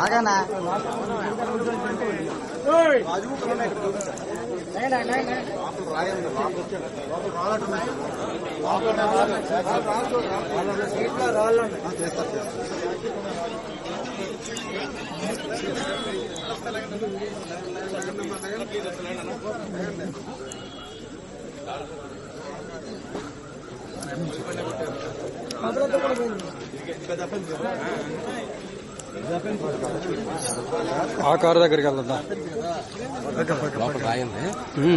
ఆగనా ఆ కారు దగ్గరికి వెళ్దాం.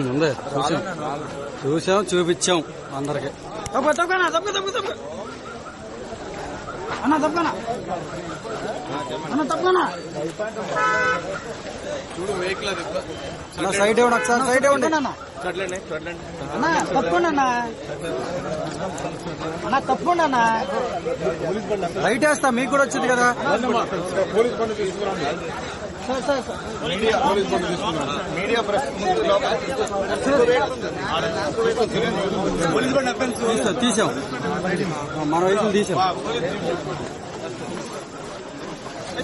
ఉంది. చూసాం. చూసాం చూపించాం అందరికి. తప్ప తప్పకనా తప్పక తప్పక అన్న తప్పకనా అన్న సైడ్ ఇవ్వండి ఒకసారి సైడ్ ఇవ్వండి అన్న అన్న తప్పకుండా అన్న అన్న తప్పకుండా అన్న లైట్ వేస్తా మీకు కూడా వచ్చింది కదా సార్ సార్ సార్ తీసాం తీసాం మన వయసులు తీసాం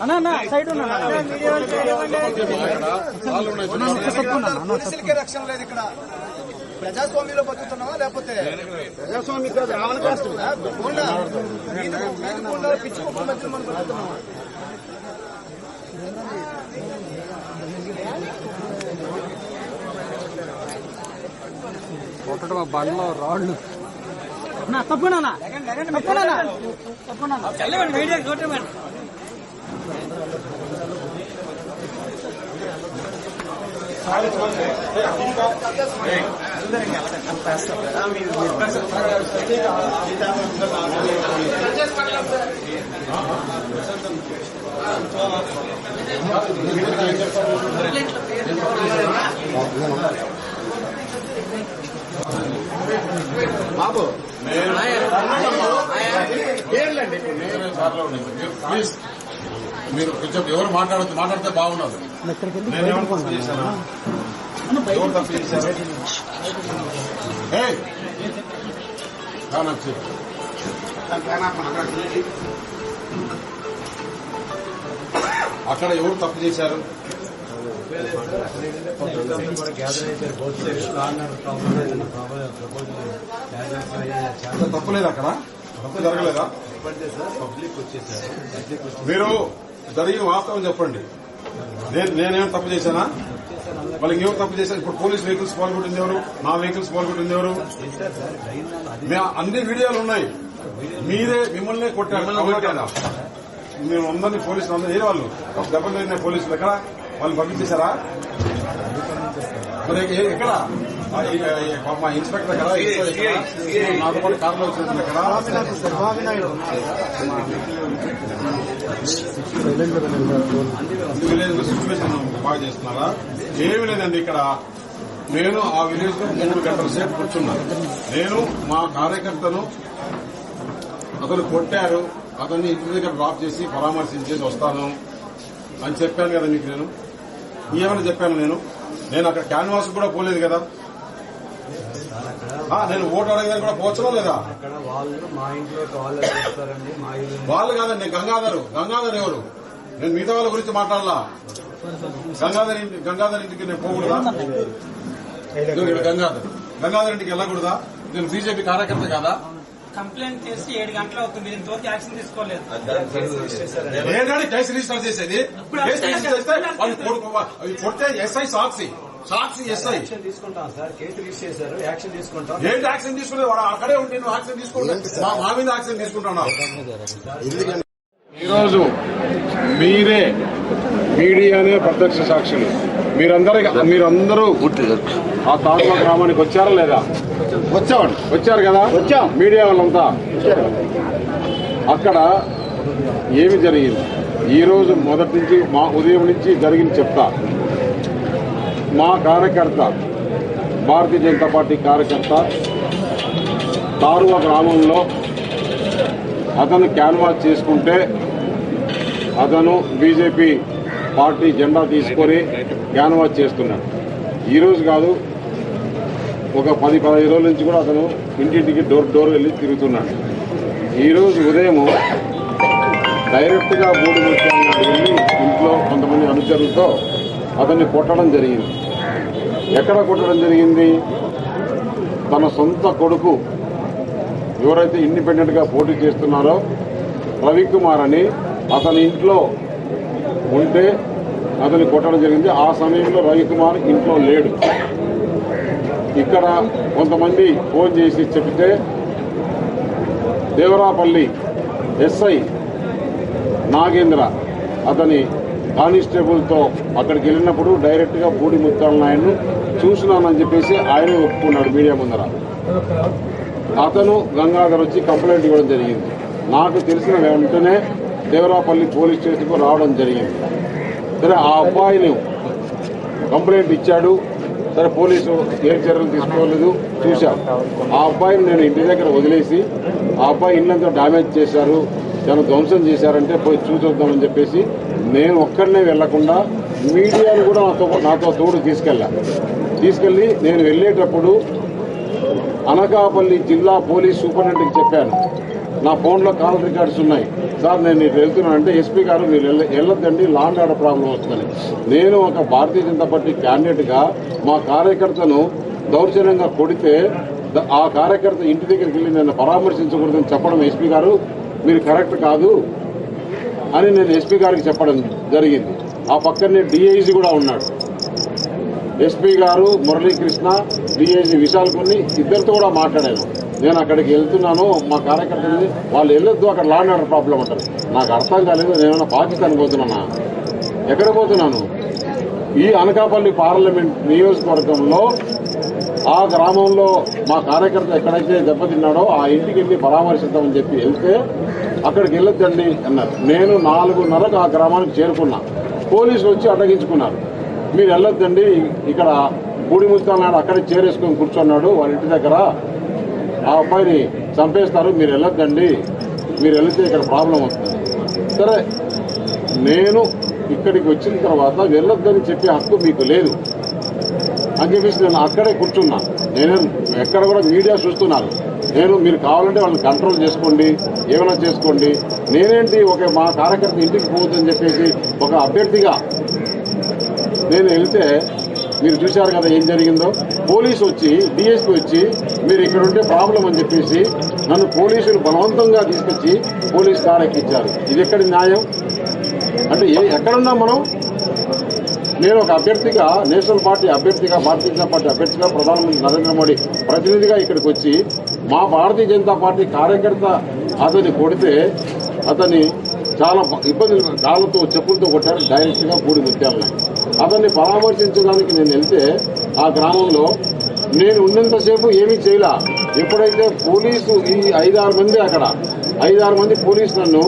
అన్న అన్న సైడ్ ఉన్నా పోలీసులకే రక్షణ లేదు ఇక్కడ. ప్రజాస్వామ్యంలో బతుకుతున్నావా లేకపోతే? ప్రజాస్వామ్యం కాదు రావణ పిచ్చి మధ్యలో మనం బతుకుతున్నావా? మా బండ్లో రాళ్ళు. అన్న తప్పునా తప్పునా తప్పునా చూడమని ప్లీజ్ మీరు కొంచెం ఎవరు మాట్లాడితే బాగుండదు. నేనేమన్నా తప్పు చేశానా? ఎవరు తప్పు చేశారు ఏయ్! రా నాకు చెప్పు. అక్కడ ఎవరు తప్పు చేశారు? అసలు తప్పు లేదు అక్కడ? తప్పు జరగలేదా? మీరు జరిగిన వాస్తవం చెప్పండి. నేను నేనేం తప్పు చేశానా? వాళ్ళకి ఎవరు తప్పు చేశాను ఇప్పుడు పోలీస్ వెహికల్స్ పాల్గొట్టింది ఎవరు? నా వెహికల్స్ పాల్గొట్టింది ఎవరు? అన్ని వీడియోలు ఉన్నాయి. మీరే మిమ్మల్ని కొట్టారు. మీరు అందరినీ పోలీసులు అందరూ ఏ వాళ్ళు? దెబ్బలు పోలీసులు ఎక్కడ? వాళ్ళు పంపించేశారా? మరి ఎక్కడ? మా ఇన్స్పెక్టర్ ఎక్కడ? నాతో పాటు కార్లో వచ్చినట్టు ఎక్కడ అన్ని విలేజ్లో సిచ్యువేషన్ బాగా చేస్తున్నారా? ఏమీ లేదండి ఇక్కడ. నేను ఆ విలేజ్లో మూడు గంటల సేపు కూర్చున్నా. నేను మా కార్యకర్తను అతను కొట్టారు. అతన్ని ఇంటి దగ్గర డ్రాప్ చేసి పరామర్శించేసి వస్తాను. అని చెప్పాను కదా మీకు నేను? ఏమని చెప్పాను నేను? నేను అక్కడ క్యాన్వాస్ కూడా పోలేదు కదా? నేను ఓటు అడగదని కూడా పోవచ్చా లేదా? వాళ్ళు కాదండి గంగాధర్. గంగాధర్ ఎవరు? నేను మిగతా వాళ్ళ గురించి మాట్లాడాలా? గంగాధర్ ఇంటి గంగాధర్ ఇంటికి నేను పోకూడదా? గంగాధర్. గంగాధర్ ఇంటికి వెళ్ళకూడదా? నేను బీజేపీ కార్యకర్త కాదా? కంప్లైంట్ చేసి ఏడు గంటలు అవుతుంది ఇంతవరకు యాక్షన్ తీసుకోలేదు. ఏంటంటే కేసు రిజిస్టర్ చేసేది? కొడితే SI Sakshi. Sakshi SI. Action తీసుకుంటాం సార్. కేసు రిజిస్టర్ చేశారు. యాక్షన్ తీసుకుంటాం. ఏంటి యాక్షన్ తీసుకునేది? వాడు అక్కడే ఉంటే నువ్వు యాక్షన్ తీసుకుంటే మా- మీద యాక్షన్ తీసుకుంటున్నావు ఈరోజు మీరే మీడియానే ప్రత్యక్ష సాక్షులు. మీరందరూ మీరందరూ ఆ తాండవ గ్రామానికి వచ్చారా లేదా? వచ్చామండి. వచ్చారు కదా? వచ్చాం. మీడియా వాళ్ళంతా? అక్కడ ఏమి జరిగింది? ఈ రోజు మొదటి నుంచి మా ఉదయం నుంచి జరిగింది చెప్తా. మా కార్యకర్త భారతీయ జనతా పార్టీ కార్యకర్త తారువ గ్రామంలో అతను క్యాన్వాస్ చేసుకుంటే అతను బీజేపీ పార్టీ జెండా తీసుకొని క్యాన్వాస్ చేస్తున్నాడు. ఈ రోజు కాదు ఒక పది పదహైదు రోజుల నుంచి కూడా అతను ఇంటింటికి డోర్ డోర్ వెళ్ళి తిరుగుతున్నాడు. ఈరోజు ఉదయం డైరెక్ట్గా మూడు వెళ్ళి ఇంట్లో కొంతమంది అనుచరులతో అతన్ని కొట్టడం జరిగింది. ఎక్కడ కొట్టడం జరిగింది? తన సొంత కొడుకు ఎవరైతే ఇండిపెండెంట్గా పోటీ చేస్తున్నారో రవికుమార్ అని అతని ఇంట్లో ఉంటే అతన్ని కొట్టడం జరిగింది. ఆ సమయంలో రవికుమార్ ఇంట్లో లేడు. ఇక్కడ కొంతమంది ఫోన్ చేసి చెప్తే దేవరాపల్లి ఎస్ఐ నాగేంద్ర అతని కానిస్టేబుల్తో అక్కడికి వెళ్ళినప్పుడు డైరెక్ట్గా బూడి ముత్తాల నాయన్ను చూసినానని చెప్పేసి ఆయనే ఒప్పుకున్నాడు మీడియా ముందర. అతను గంగాధర్ వచ్చి కంప్లైంట్ ఇవ్వడం జరిగింది. నాకు తెలిసిన వెంటనే దేవరాపల్లి పోలీస్ స్టేషన్కు రావడం జరిగింది. సరే ఆ అబ్బాయిని కంప్లైంట్ ఇచ్చాడు. సరే పోలీసు ఏ చర్యలు తీసుకోలేదు చూశాం. ఆ అబ్బాయిని నేను ఇంటి దగ్గర వదిలేసి ఆ అబ్బాయి ఇల్లంతా డ్యామేజ్ చేశారు తను ధ్వంసం చేశారంటే పోయి చూసొద్దామని చెప్పేసి నేను ఒక్కడనే వెళ్ళకుండా మీడియాను కూడా నాతో నాతో తోడు తీసుకెళ్ళా. తీసుకెళ్ళి నేను వెళ్ళేటప్పుడు అనకాపల్లి జిల్లా పోలీస్ సూపరింటెండెంట్కి చెప్పాను. నా ఫోన్లో కాల్ రికార్డ్స్ ఉన్నాయి. సార్ నేను ఇటు వెళ్తున్నాను అంటే ఎస్పీ గారు మీరు వెళ్ళ- వెళ్ళొద్దండి లాండ్ ఆర్డర్ ప్రాబ్లం వస్తుందని. నేను ఒక భారతీయ జనతా పార్టీ క్యాండిడేట్గా మా కార్యకర్తను దౌర్జన్యంగా కొడితే ఆ కార్యకర్త ఇంటి దగ్గరికి వెళ్ళి నన్ను పరామర్శించకూడదని చెప్పడం ఎస్పీ గారు మీరు కరెక్ట్ కాదు అని నేను ఎస్పీ గారికి చెప్పడం జరిగింది. ఆ పక్కనే డిఐజీ కూడా ఉన్నాడు. ఎస్పీ గారు మురళీకృష్ణ డిఐజీ విశాల్ కొన్ని ఇద్దరితో కూడా మాట్లాడాను. నేను అక్కడికి వెళ్తున్నాను మా కార్యకర్తలు వాళ్ళు వెళ్ళొద్దు అక్కడ లాండ్ ఆర్డర్ ప్రాబ్లం అంటారు. నాకు అర్థం కాలేదు నేనేమన్నా పాకిస్తాన్ పోతున్నానా? ఎక్కడ పోతున్నాను? ఈ అనకాపల్లి పార్లమెంట్ నియోజకవర్గంలో ఆ గ్రామంలో మా కార్యకర్త ఎక్కడైతే దెబ్బతిన్నాడో ఆ ఇంటికి వెళ్ళి పరామర్శిద్దామని చెప్పి వెళ్తే అక్కడికి వెళ్ళొద్దండి అన్నారు. నేను నాలుగున్నరకు ఆ గ్రామానికి చేరుకున్నా. పోలీసులు వచ్చి అడ్డగించుకున్నారు. మీరు వెళ్ళొద్దండి ఇక్కడ పూడి ముస్తానాడు అక్కడే చేరేసుకొని కూర్చున్నాడు వాళ్ళ ఇంటి దగ్గర ఆ అబ్బాయిని చంపేస్తారు మీరు వెళ్ళొద్దండి. మీరు వెళితే ఇక్కడ ప్రాబ్లం వస్తుంది. సరే నేను ఇక్కడికి వచ్చిన తర్వాత వెళ్ళొద్దని చెప్పే హక్కు మీకు లేదు. అని చెప్పేసి నేను అక్కడే కూర్చున్నా. నేను ఎక్కడ కూడా మీడియా చూస్తున్నారు. నేను మీరు కావాలంటే వాళ్ళని కంట్రోల్ చేసుకోండి ఏమైనా చేసుకోండి. నేనేంటి ఒక మా కార్యకర్త ఇంటికి పోవద్దని చెప్పేసి ఒక అభ్యర్థిగా నేను వెళ్తే మీరు చూశారు కదా ఏం జరిగిందో? పోలీసు వచ్చి డిఎస్పీ వచ్చి మీరు ఇక్కడ ఉంటే ప్రాబ్లం అని చెప్పేసి నన్ను పోలీసులు బలవంతంగా తీసుకొచ్చి పోలీస్ కార్ ఇది ఎక్కడి న్యాయం? అంటే ఏ ఎక్కడున్నాం మనం? నేను ఒక అభ్యర్థిగా నేషనల్ పార్టీ అభ్యర్థిగా భారతీయ జనతా పార్టీ అభ్యర్థిగా ప్రధానమంత్రి నరేంద్ర మోడీ ప్రతినిధిగా ఇక్కడికి వచ్చి మా భారతీయ జనతా పార్టీ కార్యకర్త అతన్ని కొడితే అతన్ని చాలా ఇబ్బందులు కాళ్ళతో చెప్పులతో కొట్టారు డైరెక్ట్గా పూడి ముత్యాలని అతన్ని పరామర్శించడానికి నేను వెళ్తే ఆ గ్రామంలో నేను ఉన్నంతసేపు ఏమీ చేయలా. ఎప్పుడైతే పోలీసు ఈ ఐదారు మంది అక్కడ ఐదారు మంది పోలీసు నన్ను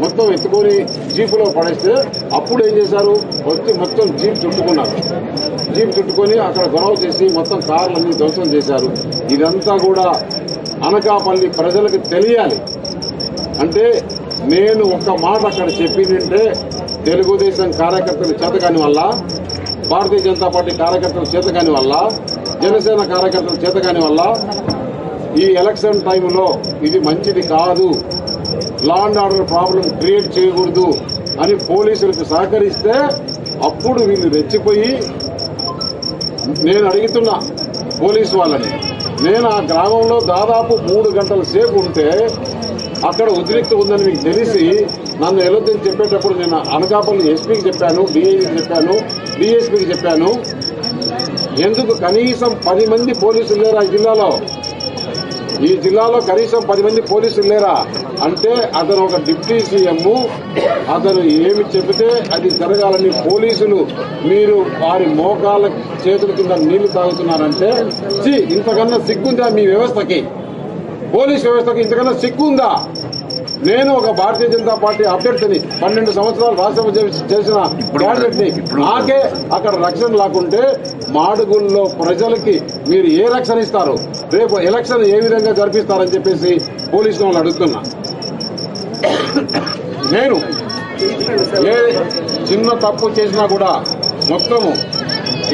మొత్తం ఎత్తుకొని జీపులో పడేస్తే అప్పుడు ఏం చేశారు? వచ్చి మొత్తం జీప్ చుట్టుకున్నారు. జీప్ చుట్టుకొని అక్కడ గొడవ చేసి మొత్తం కార్లన్నీ ధ్వంసం చేశారు. ఇదంతా కూడా అనకాపల్లి ప్రజలకు తెలియాలి. అంటే నేను ఒక్క మాట అక్కడ చెప్పిందంటే తెలుగుదేశం కార్యకర్తలు చేతకాని వల్ల భారతీయ జనతా పార్టీ కార్యకర్తలు చేతకాని వల్ల జనసేన కార్యకర్తలు చేతకాని వల్ల ఈ ఎలక్షన్ టైంలో ఇది మంచిది కాదు. Law and order problem create చేయకూడదు అని పోలీసులకు సహకరిస్తే అప్పుడు వీళ్ళు రెచ్చిపోయి నేను అడుగుతున్నా పోలీసు వాళ్ళని. నేను ఆ గ్రామంలో దాదాపు మూడు గంటల సేపు ఉంటే అక్కడ ఉద్రిక్త ఉందని మీకు తెలిసి నన్ను వెళ్ళొద్దని చెప్పేటప్పుడు నేను అనకాపల్లి ఎస్పీకి చెప్పాను డిఐజీకి చెప్పాను డిఎస్పీకి చెప్పాను. ఎందుకు కనీసం పది మంది పోలీసులు లేరా ఈ జిల్లాలో? ఈ జిల్లాలో కనీసం పది మంది పోలీసులు లేరా? అంటే అతను ఒక డిప్యూటీ సీఎం అతను ఏమి చెబితే అది జరగాలని పోలీసులు మీరు వారి మోకాళ్ళ చేతుల కింద నీళ్ళు తాగుతున్నారంటే ఇంతకన్నా సిగ్గుందా మీ వ్యవస్థకి? పోలీస్ వ్యవస్థకి ఇంతకన్నా సిగ్గుందా? నేను ఒక భారతీయ జనతా పార్టీ అభ్యర్థిని పన్నెండు సంవత్సరాలు చేసి- చేసిన క్యాండిడేట్ని. నాకే అక్కడ రక్షణ లేకుంటే మాడుగుల్లో ప్రజలకి మీరు ఏ రక్షణ ఇస్తారు? రేపు ఎలక్షన్ ఏ విధంగా జరిపిస్తారని చెప్పేసి పోలీసులు వాళ్ళు అడుగుతున్నా. నేను ఏ చిన్న తప్పు చేసినా కూడా మొత్తము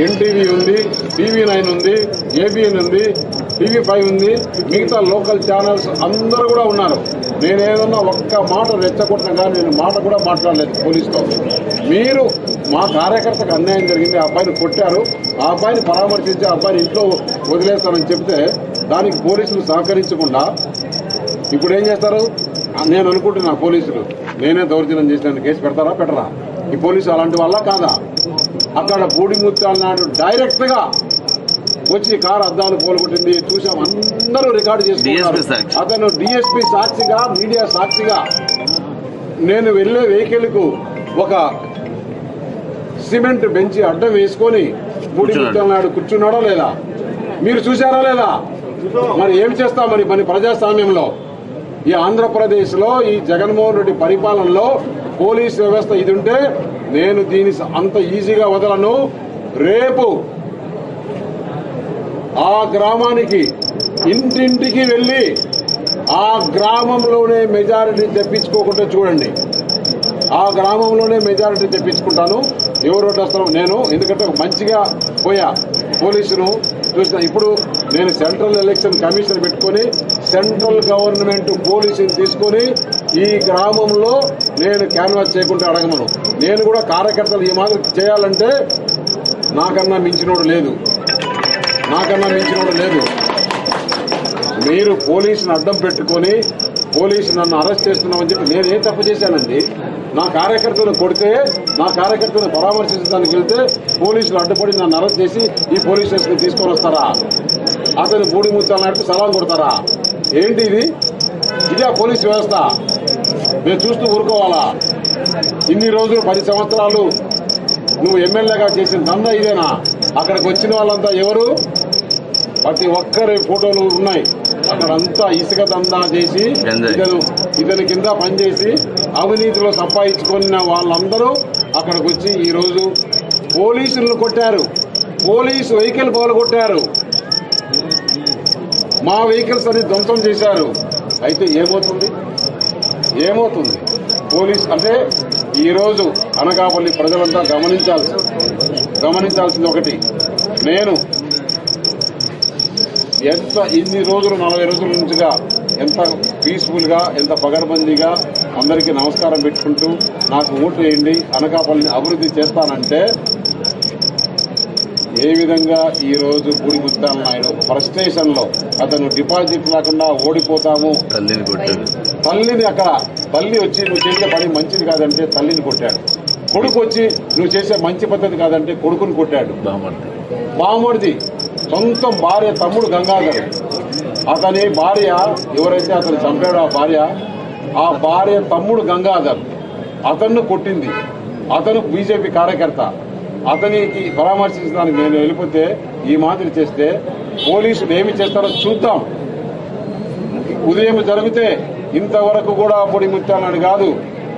ఎన్టీవీ ఉంది టీవీ నైన్ ఉంది ఏబిఎన్ ఉంది టీవీ ఫైవ్ ఉంది మిగతా లోకల్ ఛానల్స్ అందరూ కూడా ఉన్నారు. నేను ఏదన్నా ఒక్క మాట రెచ్చగొట్టినా కానీ నేను మాట కూడా మాట్లాడలేదు పోలీసుతో. మీరు మా కార్యకర్తకు అన్యాయం జరిగింది ఆ అబ్బాయిని కొట్టారు ఆ అబ్బాయిని పరామర్శించి ఆ అబ్బాయిని ఇంట్లో వదిలేస్తానని చెప్తే దానికి పోలీసులు సహకరించకుండా ఇప్పుడు ఏం చేస్తారు? నేను అనుకుంటున్నా పోలీసులు నేనే దౌర్జన్యం చేసిన కేసు పెడతారా పెట్టరా? ఈ పోలీసు అలాంటి వల్ల కాదా? అక్కడ బూడి ముత్యాల నాడు వచ్చి కారు అద్దాలు పోలగొట్టింది చూసాం అందరూ రికార్డు చేసుకున్నారు. అతను డిఎస్పీ సాక్షిగా మీడియా సాక్షిగా నేను వెళ్ళే వెహికల్కు ఒక సిమెంట్ బెంచి అడ్డం వేసుకొని నాడు కూర్చున్నాడా లేదా? మీరు చూసారా లేదా? మరి ఏం చేస్తాం మరి మన ప్రజాస్వామ్యంలో? ఈ ఆంధ్రప్రదేశ్లో ఈ జగన్మోహన్ రెడ్డి పరిపాలనలో పోలీస్ వ్యవస్థ ఇది ఉంటే నేను దీని అంత ఈజీగా వదలను. రేపు ఆ గ్రామానికి ఇంటింటికి వెళ్ళి ఆ గ్రామంలోనే మెజారిటీ తెప్పించుకోకుండా చూడండి. ఆ గ్రామంలోనే మెజారిటీ తెప్పించుకుంటాను. ఎవరు ఓటు వస్తారో నేను ఎందుకంటే మంచిగా పోయా పోలీసును చూసిన. ఇప్పుడు నేను సెంట్రల్ ఎలక్షన్ కమిషన్ పెట్టుకొని సెంట్రల్ గవర్నమెంట్ పోలీసుని తీసుకొని ఈ గ్రామంలో నేను క్యాన్వాస్ చేయకుండా అడగమను. నేను కూడా కార్యకర్తలు ఈ మాదిరి చేయాలంటే నాకన్నా మించినోడు లేదు. నాకన్నా మించినోడు లేదు. మీరు పోలీసుని అడ్డం పెట్టుకొని పోలీసు నన్ను అరెస్ట్ చేస్తున్నామని చెప్పి నేను ఏం తప్పు చేశానండి. నా కార్యకర్తలు కొడితే నా కార్యకర్తలను పరామర్శించడానికి వెళ్తే పోలీసులు అడ్డుపడి నన్ను అరెస్ట్ చేసి ఈ పోలీస్ స్టేషన్కి తీసుకొని వస్తారా? అతను బూడి ముత్యాలు నాటికి సలాం కొడతారా? ఏంటి ఇది? ఇదే పోలీస్ వ్యవస్థ. మేము చూస్తూ ఊరుకోవాలా? ఇన్ని రోజులు పది సంవత్సరాలు నువ్వు ఎమ్మెల్యేగా చేసిన దందా ఇదేనా? అక్కడికి వచ్చిన వాళ్ళంతా ఎవరు? ప్రతి ఒక్కరి ఫోటోలు ఉన్నాయి. అక్కడంతా ఇసుక దందా చేసి ఇతను ఇతని కింద పనిచేసి అవినీతిలో సంపాదించుకున్న వాళ్ళందరూ అక్కడికి వచ్చి ఈ రోజు పోలీసులను కొట్టారు. పోలీసు వెహికల్ కొట్టారు మా వెహికల్స్ అని ధ్వంసం చేశారు. అయితే ఏమవుతుంది? ఏమవుతుంది? పోలీస్ అంటే ఈరోజు అనకాపల్లి ప్రజలంతా గమనించాల్సి గమనించాల్సింది ఒకటి. నేను ఎంత ఇన్ని రోజులు నలభై రోజుల నుంచిగా ఎంత పీస్ఫుల్గా ఎంత పగడబందీగా అందరికీ నమస్కారం పెట్టుకుంటూ నాకు ఓటు వేయండి అనకాపల్లిని అభివృద్ధి చేస్తానంటే ఏ విధంగా ఈ రోజు పూడి ముత్తాల నాయుడు ఫ్రస్ట్రేషన్లో అతను డిపాజిట్ లేకుండా ఓడిపోతాము? తల్లిని కొట్టాడు. తల్లిని అక్కడ తల్లి వచ్చి నువ్వు చేసే పని మంచిది కాదంటే తల్లిని కొట్టాడు. కొడుకు వచ్చి నువ్వు చేసే మంచి పద్ధతి కాదంటే కొడుకుని కొట్టాడు. బామర్ది. బామడిది సొంత భార్య తమ్ముడు గంగాధర్. అతని భార్య ఎవరైతే అతను చంపాడో ఆ భార్య ఆ భార్య తమ్ముడు గంగాధర్. అతన్ని కొట్టింది. అతను బీజేపీ కార్యకర్త. అతనికి పరామర్శించడానికి నేను వెళ్ళిపోతే ఈ మాదిరి చేస్తే పోలీసులు ఏమి చేస్తారో చూద్దాం. ఉదయం జరిగితే ఇంతవరకు కూడా పొడి ముత్యాలని కాదు.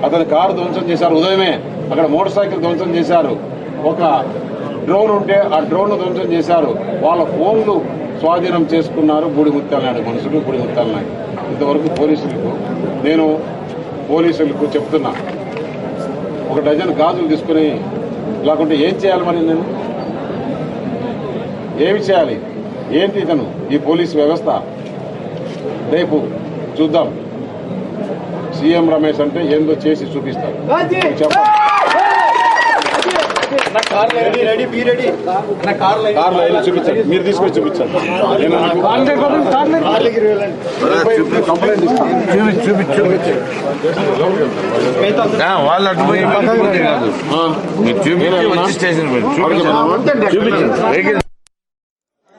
అతని కారు ధ్వంసం చేశారు ఉదయమే. అక్కడ మోటార్ సైకిల్ ధ్వంసం చేశారు. ఒక డ్రోన్ ఉంటే ఆ డ్రోన్ ధ్వంసం చేశారు. వాళ్ళ ఫోన్లు స్వాధీనం చేసుకున్నారు బూడి ముత్యాలనాడు మనుషులు బూడి ముత్యాలనాడు ఇంతవరకు పోలీసులకు నేను పోలీసులకు చెప్తున్నా. ఒక డజన్ గాజులు తీసుకుని లేకుంటే ఏం చేయాలి మరి నేను? ఏమి చేయాలి? ఏంటి ఇతను? ఈ పోలీస్ వ్యవస్థ? రేపు చూద్దాం. సీఎం రమేష్ అంటే ఏందో చేసి చూపిస్తారు. చెప్పండి రెడీ రెడీ బీ రెడీ నా కార్లో కార్లో వెళ్ళి చూపించండి. మీరు తీసుకొని చూపించండి నేను వాళ్ళు అటు మీరు స్టేషన్ చూపించండి